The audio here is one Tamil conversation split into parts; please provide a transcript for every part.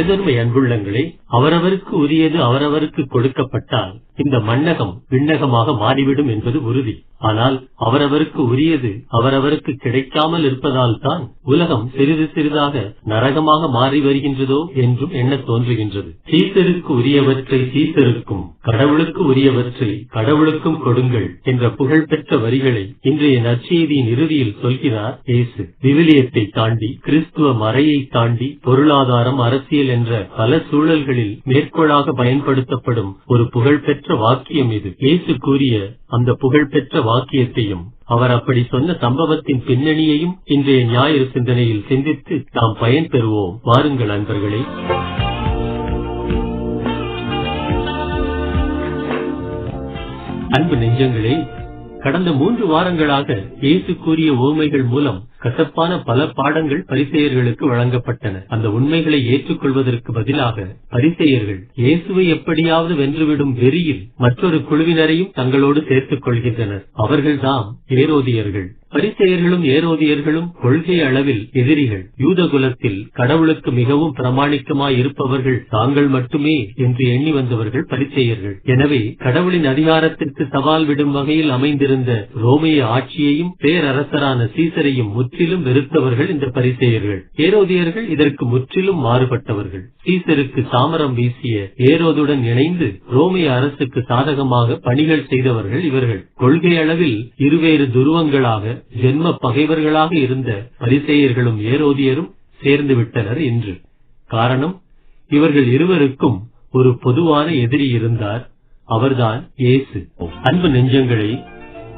எனதருமை அன்புள்ளங்களே அவரவருக்கு உரியது அவரவருக்கு கொடுக்கப்பட்டால் இந்த மண்ணகம் விண்ணகமாக மாறிவிடும் என்பது உறுதி. ஆனால் அவரவருக்கு உரியது அவரவருக்கு கிடைக்காமல் இருப்பதால் தான் உலகம் சிறிது சிறிதாக நரகமாக மாறி வருகின்றதோ என்றும் எண்ணத் தோன்றுகின்றது. சீசருக்கு உரியவற்றை சீசருக்கும் கடவுளுக்கு உரியவற்றை கடவுளுக்கும் கொடுங்கள் என்ற புகழ்பெற்ற வரிகளை இன்றைய நற்செய்தியின் இறுதியில் சொல்கிறார் இயேசு. விவிலியத்தை தாண்டி கிறிஸ்துவ மறையை தாண்டி பொருளாதாரம் அரசியல் என்ற பல சூழல்களில் மேற்கோளாக பயன்படுத்தப்படும் ஒரு புகழ்பெற்ற வாக்கியம் இது. இயேசு கூறிய அந்த புகழ்பெற்ற வாக்கியத்தையும் அவர் அப்படி சொன்ன சம்பவத்தின் பின்னணியையும் இன்றைய ஞாயிறு சிந்தனையில் சிந்தித்து நாம் பயன் பெறுவோம். வாருங்கள் அன்பர்களே. அன்பு நெஞ்சங்களே கடந்த மூன்று வாரங்களாக இயேசு கூறிய ஓமைகள் மூலம் கசப்பான பல பாடங்கள் பரிசெயர்களுக்கு வழங்கப்பட்டன. அந்த உண்மைகளை ஏற்றுக்கொள்வதற்கு பதிலாக பரிசெயர்கள் இயேசுவை எப்படியாவது வென்றுவிடும் வெறியில் மற்றொரு குழுவினரையும் தங்களோடு சேர்த்துக் கொள்கின்றனர். அவர்கள்தாம் ஏரோதியர்கள். பரிசெயர்களும் ஏரோதியர்களும் கொள்கை அளவில் எதிரிகள். யூத குலத்தில் கடவுளுக்கு மிகவும் பிரமாணிக்கமாய் இருப்பவர்கள் தாங்கள் மட்டுமே என்று எண்ணி வந்தவர்கள் பரிசெயர்கள். எனவே கடவுளின் அதிகாரத்திற்கு சவால் விடும் வகையில் அமைந்திருந்த ரோமிய ஆட்சியையும் பேரரசரான சீசரையும் முற்றிலும் வெறுத்தவர்கள் இந்த பரிசெயர்கள். ஏரோதியர்கள் இதற்கு முற்றிலும் மாறுபட்டவர்கள். சீசருக்கு சாமரம் வீசிய ஏரோதுடன் இணைந்து ரோமிய அரசுக்கு சாதகமாக பணிகள் செய்தவர்கள் இவர்கள். கொள்கை அளவில் இருவேறு துருவங்களாக ஜென்ம பகைவர்களாக இருந்த பரிசெயர்களும் ஏரோதியரும் சேர்ந்து விட்டனர் என்று. காரணம் இவர்கள் இருவருக்கும் ஒரு பொதுவான எதிரி இருந்தார். அவர்தான் இயேசு. அன்பு நெஞ்சங்களை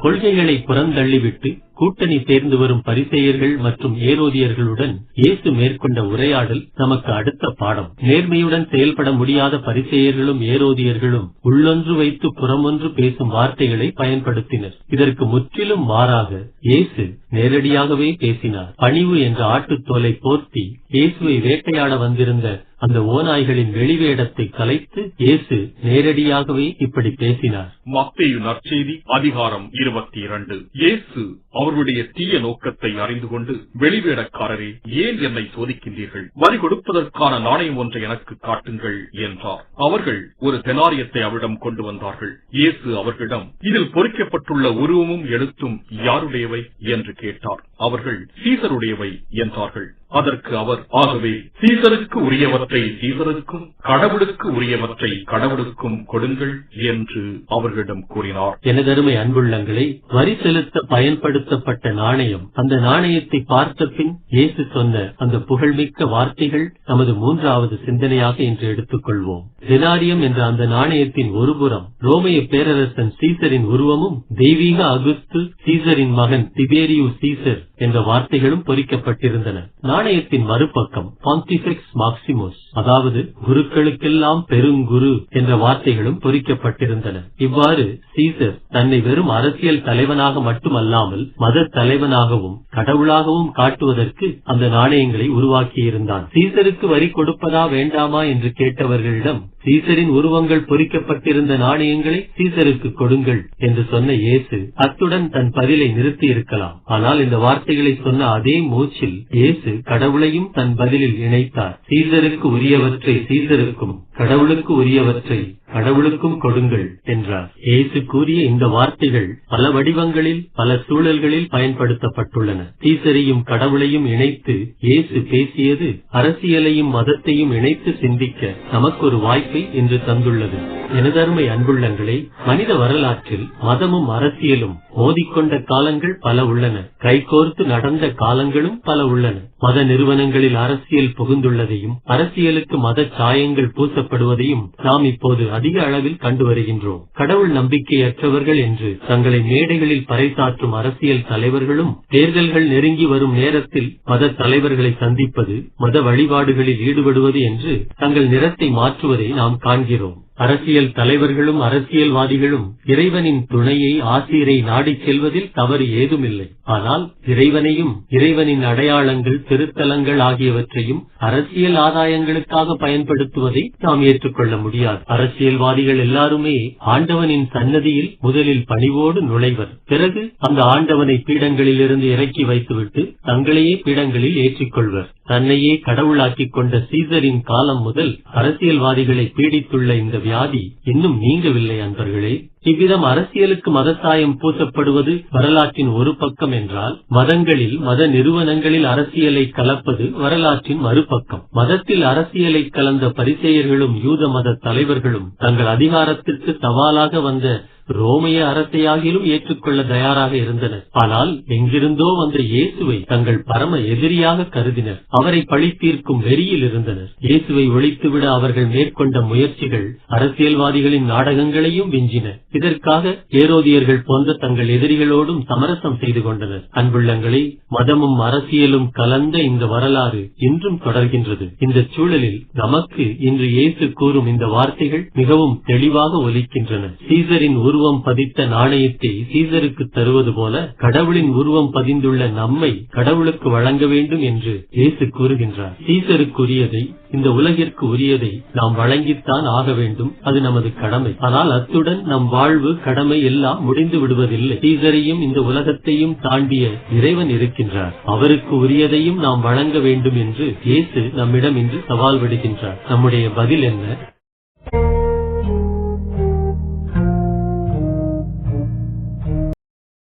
கொள்கைகளை புறந்தள்ளிவிட்டு கூட்டணி சேர்ந்து வரும் பரிசெயர்கள் மற்றும் ஏரோதியர்களுடன் இயேசு மேற்கொண்ட உரையாடல் நமக்கு அடுத்த பாடம். நேர்மையுடன் செயல்பட முடியாத பரிசெயர்களும் ஏரோதியர்களும் உள்ளொன்று வைத்து புறமொன்று பேசும் வார்த்தைகளை பயன்படுத்தினர். இதற்கு முற்றிலும் மாறாக இயேசு நேரடியாகவே பேசினார். பணிவு என்ற ஆட்டுத்தோலை போர்த்தி இயேசுவை வேட்டையாட வந்திருந்த அந்த ஓநாய்களின் வெளிவேடத்தை கலைத்து இயேசு நேரடியாகவே இப்படி பேசினார். மத்தேயு நற்செய்தி அதிகாரம் இருபத்தி இரண்டு இயேசு அவர்களுடைய தீய நோக்கத்தை அறிந்து கொண்டு வெளிவேடக்காரரே ஏன் என்னை சோதிக்கின்றீர்கள்? வரி கொடுப்பதற்கான நாணயம் ஒன்றை எனக்கு காட்டுங்கள் என்றார். அவர்கள் ஒரு தெனாரியத்தை அவரிடம் கொண்டு வந்தார்கள். இயேசு அவர்களிடம் இதில் பொறிக்கப்பட்டுள்ள உருவமும் எழுத்தும் யாருடையவை? என்று கேட்டார். அவர்கள் சீசருடையவை என்றார்கள். அதற்கு அவர் ஆகவே சீசருக்கு உரியவற்றை சீசருக்கும் கடவுளுக்கு உரியவற்றை கடவுளுக்கும் கொடுங்கள் என்று அவர்களிடம் கூறினார். எனதருமை அன்புள்ளங்களை வரி செலுத்த பயன்படுத்தப்பட்ட நாணயம் அந்த நாணயத்தை பார்த்த பின் இயேசு சொன்ன அந்த புகழ்மிக்க வார்த்தைகள் நமது மூன்றாவது சிந்தனையாக இன்று எடுத்துக்கொள்வோம். தெனாரியம் என்ற அந்த நாணயத்தின் ஒருபுறம் ரோமைய பேரரசன் சீசரின் உருவமும் தெய்வீக அகுஸ்து சீசரின் மகன் திபேரியு சீசர் என்ற வார்த்தைகளும் பொறிக்கப்பட்டிருந்தன. நாணயத்தின் மறுபக்கம் பாந்திஃபெக்ஸ் மாக்சிமோஸ் அதாவது குருக்களுக்கெல்லாம் பெருங்குரு என்ற வார்த்தைகளும் பொறிக்கப்பட்டிருந்தன. இவ்வாறு சீசர் தன்னை வெறும் அரசியல் தலைவனாக மட்டுமல்லாமல் மத தலைவனாகவும் கடவுளாகவும் காட்டுவதற்கு அந்த நாணயங்களை உருவாக்கியிருந்தான். சீசருக்கு வரி கொடுப்பதா வேண்டாமா என்று கேட்டவர்களிடம் சீசரின் உருவங்கள் பொறிக்கப்பட்டிருந்த நாணயங்களை சீசருக்கு கொடுங்கள் என்று சொன்ன இயேசு அத்துடன் தன் பதிலை நிறுத்தி இருக்கலாம் ஆனால் இந்த வார்த்தைகளை சொன்ன அதே மூச்சில் இயேசு கடவுளையும் தன் பதிலில் இணைத்தார். சீசருக்கு உரியவற்றை சீசருக்கும் கடவுளுக்கு உரியவற்றை கடவுளுக்கும் கொடுங்கள் என்றார். இயேசு கூறிய இந்த வார்த்தைகள் பல வடிவங்களில் பல சூழல்களில் பயன்படுத்தப்பட்டுள்ளன. சீசரையும் கடவுளையும் இணைத்து இயேசு பேசியது அரசியலையும் மதத்தையும் இணைத்து சிந்திக்க நமக்கு ஒரு வாய்ப்பை இன்று தந்துள்ளது. எனதருமை அன்புள்ளங்களே மனித வரலாற்றில் மதமும் அரசியலும் மோதிக்கொண்ட காலங்கள் பல உள்ளன. கைகோர்த்து நடந்த காலங்களும் பல உள்ளன. மத நிறுவனங்களில் அரசியல் புகுந்துள்ளதையும் அரசியலுக்கு மத சாயங்கள் பூசப்படுவதையும் நாம் இப்போது அதிக அளவில் கண்டு வருகின்றோம். கடவுள் நம்பிக்கையற்றவர்கள் என்று தங்களை மேடைகளில் பறைசாற்றும் அரசியல் தலைவர்களும் தேர்தல்கள் நெருங்கி வரும் நேரத்தில் மத தலைவர்களை சந்திப்பது மத வழிபாடுகளில் ஈடுபடுவது என்று தங்கள் நிறத்தை மாற்றுவதை நாம் காண்கிறோம். அரசியல் தலைவர்களும் அரசியல்வாதிகளும் இறைவனின் துணையை ஆசிரியரை நாடிச் செல்வதில் தவறு ஏதுமில்லை. ஆனால் இறைவனையும் இறைவனின் அடையாளங்கள் திருத்தலங்கள் ஆகியவற்றையும் அரசியல் ஆதாயங்களுக்காக பயன்படுத்துவதை நாம் ஏற்றுக்கொள்ள முடியாது. அரசியல்வாதிகள் எல்லாருமே ஆண்டவனின் சன்னதியில் முதலில் பணிவோடு நுழைவர். பிறகு அந்த ஆண்டவனை பீடங்களிலிருந்து இறக்கி வைத்துவிட்டு தங்களையே பீடங்களில் ஏற்றிக்கொள்வர். தன்னையே கடவுளாக்கிக் கொண்ட சீசரின் காலம் முதல் அரசியல்வாதிகளை பீடித்துள்ள இந்த வியாதி இன்னும் நீங்கவில்லை அன்பர்களே. இவ்விதம் அரசியலுக்கு மதசாயம் பூசப்படுவது வரலாற்றின் ஒரு பக்கம் என்றால் மதங்களில் மத நிறுவனங்களில் அரசியலை கலப்பது வரலாற்றின் மறுபக்கம். மதத்தில் அரசியலை கலந்த பரிசெயர்களும் யூத மத தலைவர்களும் தங்கள் அதிகாரத்திற்கு சவாலாக வந்த ரோமைய அரசையாகிலும் ஏற்றுக்கொள்ள தயாராக இருந்தனர். ஆனால் எங்கிருந்தோ வந்த இயேசுவை தங்கள் பரம எதிரியாக கருதினர். அவரை பழி தீர்க்கும் வெறியில் இருந்தனர். இயேசுவை ஒழித்துவிட அவர்கள் மேற்கொண்ட முயற்சிகள் அரசியல்வாதிகளின் நாடகங்களையும் விஞ்சின. இதற்காக ஏரோதியர்கள் போன்ற தங்கள் எதிரிகளோடும் சமரசம் செய்து கொண்டனர். அன்புள்ளங்களை மதமும் அரசியலும் கலந்த இந்த வரலாறு இன்றும் தொடர்கின்றது. இந்த சூழலில் நமக்கு இன்று இயேசு கூறும் இந்த வார்த்தைகள் மிகவும் தெளிவாக ஒலிக்கின்றன. சீசரின் உருவ உருவம் பதித்த நாணயத்தை சீசருக்கு தருவது போல கடவுளின் உருவம் பதிந்துள்ள நம்மை கடவுளுக்கு வழங்க வேண்டும் என்று இயேசு கூறுகின்றார். சீசருக்குரியதை இந்த உலகிற்கு உரியதை நாம் வழங்கித்தான் ஆக வேண்டும். அது நமது கடமை. ஆனால் அத்துடன் நம் வாழ்வு கடமை எல்லாம் முடிந்து விடுவதில்லை. சீசரையும் இந்த உலகத்தையும் தாண்டிய இறைவன் இருக்கின்றார். அவருக்கு உரியதையும் நாம் வழங்க வேண்டும் என்று இயேசு நம்மிடம் இன்று சவால் விடுகின்றார். நம்முடைய பதில் என்ன?